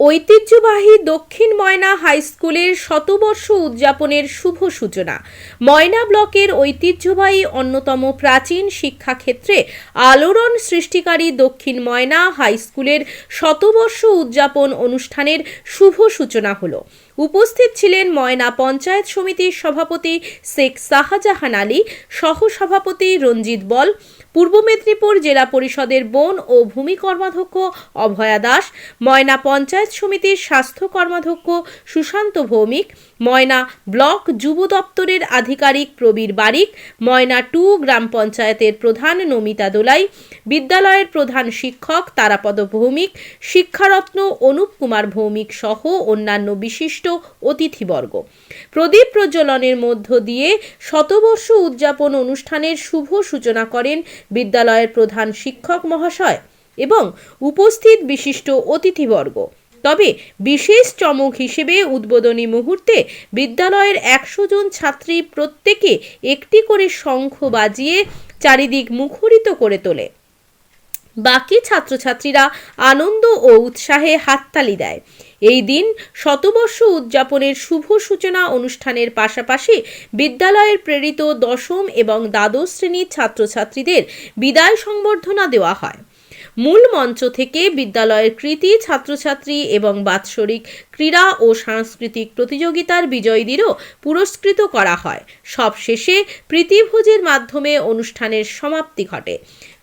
ঐতিহ্যবাহী দক্ষিণ ময়না হাই স্কুলের শতবর্ষ উদযাপনের শুভ সূচনা। ময়না ব্লকের ঐতিহ্যবাহী অন্যতম প্রাচীন শিক্ষাক্ষেত্রে আলোড়ন সৃষ্টিকারী দক্ষিণ ময়না হাই স্কুলের শতবর্ষ উদযাপন অনুষ্ঠানের শুভ সূচনা হলো। উপস্থিত ছিলেন ময়না পঞ্চায়েত সমিতির সভাপতি শেখ শাহজাহান আলী, সহসভাপতি রঞ্জিত বল পূর্ব মেদিনীপুর জেলা পরিষদের বন ও ভূমি কর্মাধ্যক্ষ অভয়া দাস, ময়না পঞ্চায়েত সমিতির স্বাস্থ্য কর্মাধ্যক্ষ সুশান্ত ভৌমিক, ময়না ব্লক যুব দপ্তরের আধিকারিক প্রবীর বারিক, ময়না টু গ্রাম পঞ্চায়েতের প্রধান নমিতা দোলাই, বিদ্যালয়ের প্রধান শিক্ষক তারাপদ ভৌমিক, শিক্ষারত্ন অনুপ কুমার ভৌমিক সহ অন্যান্য বিশিষ্ট অতিথিবর্গ। প্রদীপ প্রজ্বলনের মধ্য দিয়ে শতবর্ষ উদযাপন অনুষ্ঠানের শুভ সূচনা করেন বিদ্যালয়ের প্রধান শিক্ষক মহাশয় এবং উপস্থিত বিশিষ্ট অতিথিবর্গ। তবে বিশেষ চমক হিসেবে উদ্বোধনী মুহূর্তে বিদ্যালয়ের একশো জন ছাত্রী প্রত্যেকে একটি করে শঙ্খ বাজিয়ে চারিদিক মুখরিত করে তোলে। বাকি ছাত্রছাত্রীরা আনন্দ ও উৎসাহে হাততালি দেয়। এই দিন শতবর্ষ উদযাপনের শুভ সূচনা অনুষ্ঠানের পাশাপাশি বিদ্যালয়ের প্রেরিত দশম এবং দ্বাদশ শ্রেণির ছাত্রছাত্রীদের বিদায় সংবর্ধনা দেওয়া হয়। মূল মঞ্চ থেকে বিদ্যালয়ের কৃতি, ছাত্রছাত্রী এবং বাৎসরিক ক্রীড়া ও সাংস্কৃতিক প্রতিযোগিতার বিজয়ীদেরও পুরস্কৃত করা হয়। সবশেষে প্রীতিভোজের মাধ্যমে অনুষ্ঠানের সমাপ্তি ঘটে।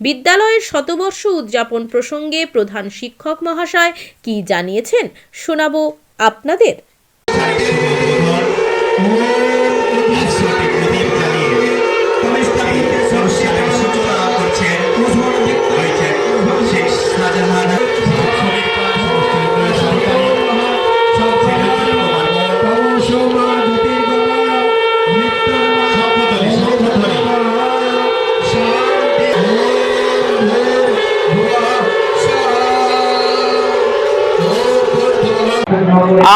বিদ্যালয়ের শতবর্ষ উদযাপন প্রসঙ্গে প্রধান শিক্ষক মহাশয় কি জানিয়েছেন শোনাবো আপনাদের।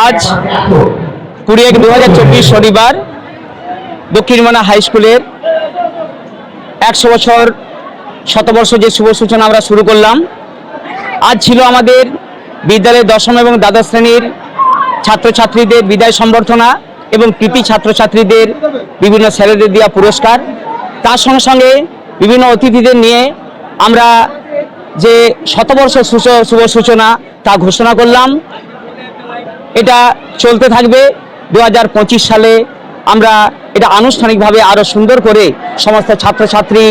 আজ কুড়ি এক দু চব্বিশ শনিবার দক্ষিণ মানা হাই স্কুলের একশো বছর শতবর্ষ যে শুভ সূচনা আমরা শুরু করলাম। আজ ছিল আমাদের বিদ্যালয়ের দশম এবং দ্বাদশ শ্রেণির ছাত্রছাত্রীদের বিদায় সম্বর্ধনা এবং কৃতি ছাত্রছাত্রীদের বিভিন্ন স্যারেদের দেওয়া পুরস্কার। তার সঙ্গে সঙ্গে বিভিন্ন অতিথিদের নিয়ে আমরা যে শতবর্ষ শুভ সূচনা তা ঘোষণা করলাম। এটা চলতে থাকবে দু হাজার পঁচিশ সালে। আমরা এটা আনুষ্ঠানিকভাবে আরও সুন্দর করে সমস্ত ছাত্রছাত্রী,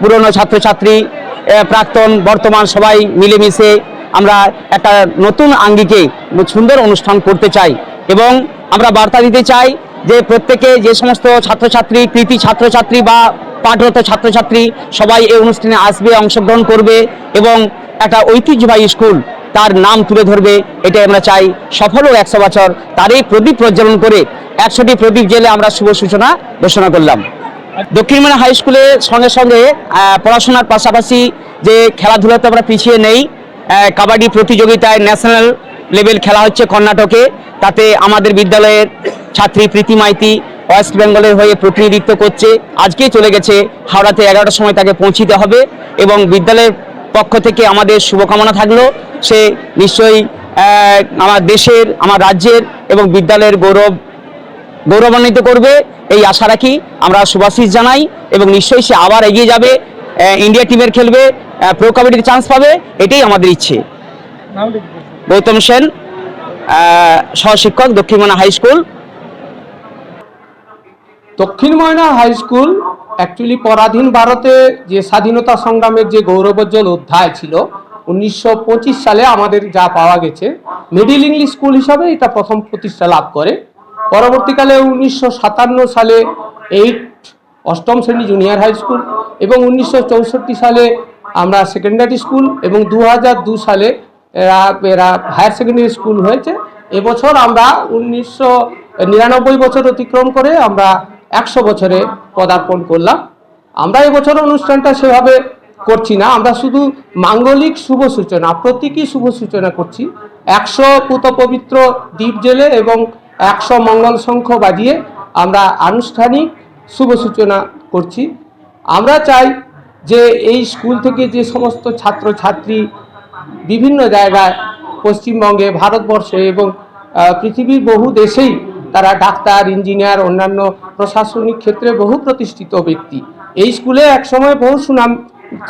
পুরনো ছাত্রছাত্রী প্রাক্তন, বর্তমান সবাই মিলেমিশে আমরা একটা নতুন আঙ্গিকে সুন্দর অনুষ্ঠান করতে চাই। এবং আমরা বার্তা দিতে চাই যে প্রত্যেকে যে সমস্ত ছাত্রছাত্রী, কৃতি ছাত্রছাত্রী বা পাঠরত ছাত্রছাত্রী সবাই এই অনুষ্ঠানে আসবে, অংশগ্রহণ করবে এবং একটা ঐতিহ্যবাহী স্কুল তার নাম তুলে ধরবে, এটাই আমরা চাই। সফল ও একশো বছর, তারই প্রদীপ প্রজ্বলন করে একশোটি প্রদীপ জেলে আমরা শুভ সূচনা ঘোষণা করলাম। দক্ষিণ মানা হাই স্কুলের সঙ্গে সঙ্গে পড়াশোনার পাশাপাশি যে খেলাধুলাতে আমরা পিছিয়ে নেই কাবাডি প্রতিযোগিতায় ন্যাশনাল লেভেল খেলা হচ্ছে কর্ণাটকে। তাতে আমাদের বিদ্যালয়ের ছাত্রী প্রীতি মাইতি ওয়েস্ট বেঙ্গলের হয়ে প্রতিনিধিত্ব করছে। আজকেই চলে গেছে, হাওড়াতে এগারোটার সময় তাকে পৌঁছিতে হবে এবং বিদ্যালয়ের পক্ষ থেকে আমাদের শুভকামনা থাকল। সে নিশ্চয়ই আমার দেশের আমার রাজ্যের এবং বিদ্যালয়ের গৌরব গৌরবান্বিত করবে। এই আশা রাখি আমরা শুভাশিস জানাই এবং নিশ্চয়ই সে আবার এগিয়ে যাবে ইন্ডিয়া টিমের খেলবে প্রো কাবাডির চান্স পাবে এটাই আমাদের ইচ্ছে। Gautam Sen সহশিক্ষক Dakshinmana high school. Dakshin Moyna high school actually পরাধীন ভারতে যে স্বাধীনতা সংগ্রামের যে গৌরবোজ্জ্বল অধ্যায় ছিল, উনিশশো পঁচিশ সালে আমাদের যা পাওয়া গেছে মিডিল ইংলিশ স্কুল হিসাবে এটা প্রথম প্রতিষ্ঠা লাভ করে। পরবর্তীকালে উনিশশো সাতান্ন সালে এইট অষ্টম শ্রেণি জুনিয়র হাই স্কুল এবং উনিশশো চৌষট্টি সালে আমরা সেকেন্ডারি স্কুল এবং দু সালে এরা এরা হায়ার সেকেন্ডারি স্কুল হয়েছে। এবছর আমরা উনিশশো নিরানব্বই বছর অতিক্রম করে আমরা একশো বছরে পদার্পণ করলাম। আমরা এবছর অনুষ্ঠানটা সেভাবে করছি না। আমরা শুধু মাঙ্গলিক শুভ সূচনা, প্রতীকী শুভ সূচনা করছি। একশো পুত পবিত্র দ্বীপ জেলে এবং একশো মঙ্গল শঙ্খ বাজিয়ে আমরা আনুষ্ঠানিক শুভ সূচনা করছি। আমরা চাই যে এই স্কুল থেকে যে সমস্ত ছাত্রছাত্রী বিভিন্ন জায়গায় পশ্চিমবঙ্গে, ভারতবর্ষে এবং পৃথিবীর বহু দেশেই তারা ডাক্তার, ইঞ্জিনিয়ার, অন্যান্য প্রশাসনিক ক্ষেত্রে বহু প্রতিষ্ঠিত ব্যক্তি। এই স্কুলে একসময় বহু সুনাম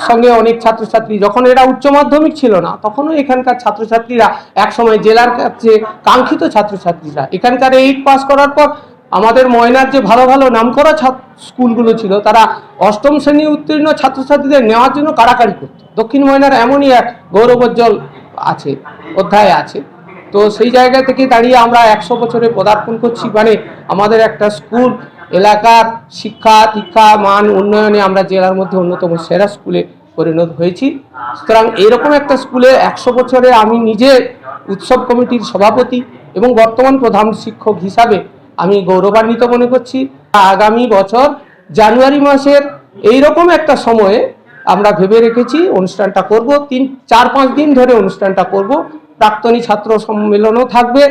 সঙ্গে অনেক ছাত্রছাত্রী, যখন এরা উচ্চ মাধ্যমিক ছিল না, তখনও এখানকার ছাত্রছাত্রীরা একসময় জেলার কাছে কাঙ্ক্ষিত ছাত্রছাত্রীরা। এখানকার এইট পাস করার পর আমাদের ময়নার যে ভালো ভালো নামকরা স্কুলগুলো ছিল, তারা অষ্টম শ্রেণি উত্তীর্ণ ছাত্রছাত্রীদের নেওয়ার জন্য কাড়াকাড়ি করত। দক্ষিণ ময়নার এমনই এক গৌরবোজ্জ্বল আছে, অধ্যায় আছে। তো সেই জায়গা থেকে দাঁড়িয়ে আমরা একশো বছরে পদার্পণ করছি। মানে আমাদের একটা স্কুল, এলাকার শিক্ষা, দীক্ষা, মান উন্নয়নে আমরা জেলার মধ্যে অন্যতম সেরা স্কুলে পরিণত হয়েছি। সুতরাং এরকম একটা স্কুলে একশো বছরে আমি নিজে উৎসব কমিটির সভাপতি এবং বর্তমান প্রধান শিক্ষক হিসাবে আমি গৌরবান্বিত মনে করছি। আগামী বছর জানুয়ারি মাসের এইরকম একটা সময়ে আমরা ভেবে রেখেছি, অনুষ্ঠানটা করব। তিন, চার, পাঁচ দিন ধরে অনুষ্ঠানটা করব। প্রাক্তনী ছাত্র সম্মেলনও থাকবে।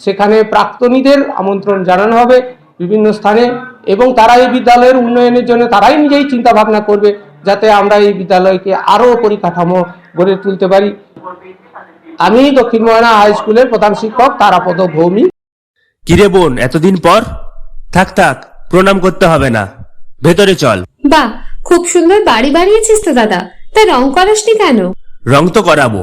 সেখানে প্রাক্তনীদের আমন্ত্রণ জানানো হবে বিভিন্ন স্থানে এবং তারা এই বিদ্যালয়ের উন্নয়নের জন্য তারাই নিজেই চিন্তা ভাবনা করবে যাতে আমরা এই বিদ্যালয়কে আরও পরিকাঠামো গড়ে তুলতে পারি। আমি দক্ষিণ ময়না হাই স্কুলের প্রধান শিক্ষক তারাপদ ভৌমি কিরে বোন এতদিন পর? থাক থাক প্রণাম করতে হবে না। ভেতরে চল। বাহ খুব সুন্দর বাড়ি বানিয়েছিস তো দাদা। তা রং করাসনি কেন? রং তো করাবো।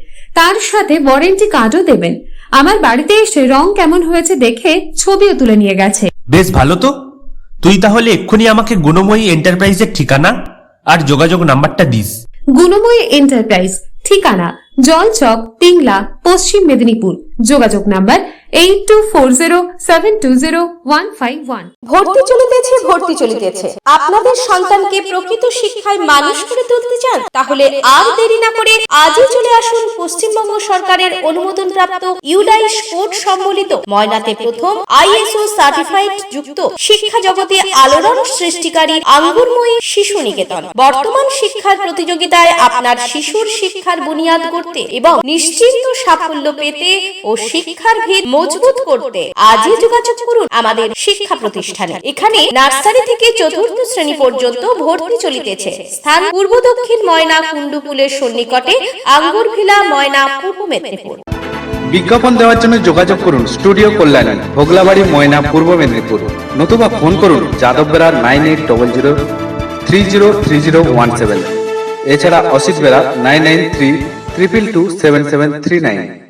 তার সাথে ওয়ারেন্টি কার্ডও দেবেন। আমার বাড়িতে এসে রং কেমন হয়েছে দেখে ছবিও তুলে নিয়ে গেছে। বেশ ভালো তো। তুই তাহলে এক্ষুনি আমাকে গুণময়ী এন্টারপ্রাইজের ঠিকানা আর যোগাযোগ নাম্বারটা দিস। গুণময়ী এন্টারপ্রাইজ ঠিকানা জলচক টিংলা পশ্চিম মেদিনীপুর। যোগাযোগ number eight two four zero seven two zero one five one ভর্তি চলিতেছে ভর্তি চলিতেছে। আপনাদের সন্তানকে প্রকৃত শিক্ষায় মানুষ করে তুলতে চান, তাহলে আর দেরি না করে আজই চলে আসুন পশ্চিমবঙ্গ সরকারের অনুমোদনপ্রাপ্ত ইউডাইস কোড সম্বলিত ময়নাতে প্রথম আইএসও সার্টিফাইড যুক্ত শিক্ষা জগতে আলোড়ন সৃষ্টিকারী আঙ্গুরময়ী শিশু নিকেতন। বর্তমান শিক্ষার প্রতিযোগিতায় আপনার শিশুর শিক্ষার বুনিয়াদ করতে এবং নিশ্চিন্ত সাফল্য পেতে ও শিক্ষার ভিত মজবুত করতে আজই যোগাযোগ করুন আমাদের শিক্ষা প্রতিষ্ঠানে। এখানে নার্সারি থেকে চতুর্থ শ্রেণি পর্যন্ত ভর্তি চলিতেছে। স্থান পূর্ব দক্ষিণ ময়না কুণ্ডুপুলের সন্নিকটে আঙ্গুরভিলা ময়না পূর্ব মেদিনীপুর। বিজ্ঞাপন দেওয়ার জন্য যোগাযোগ করুন স্টুডিও কল্যাণী, ভোগলাবাড়ি ময়না পূর্ব মেদিনীপুর। নতুবা ফোন করুন Yadav nine eight double zero three zero three zero one seven. এছাড়া Asit Bera nine nine three triple two seven seven three nine.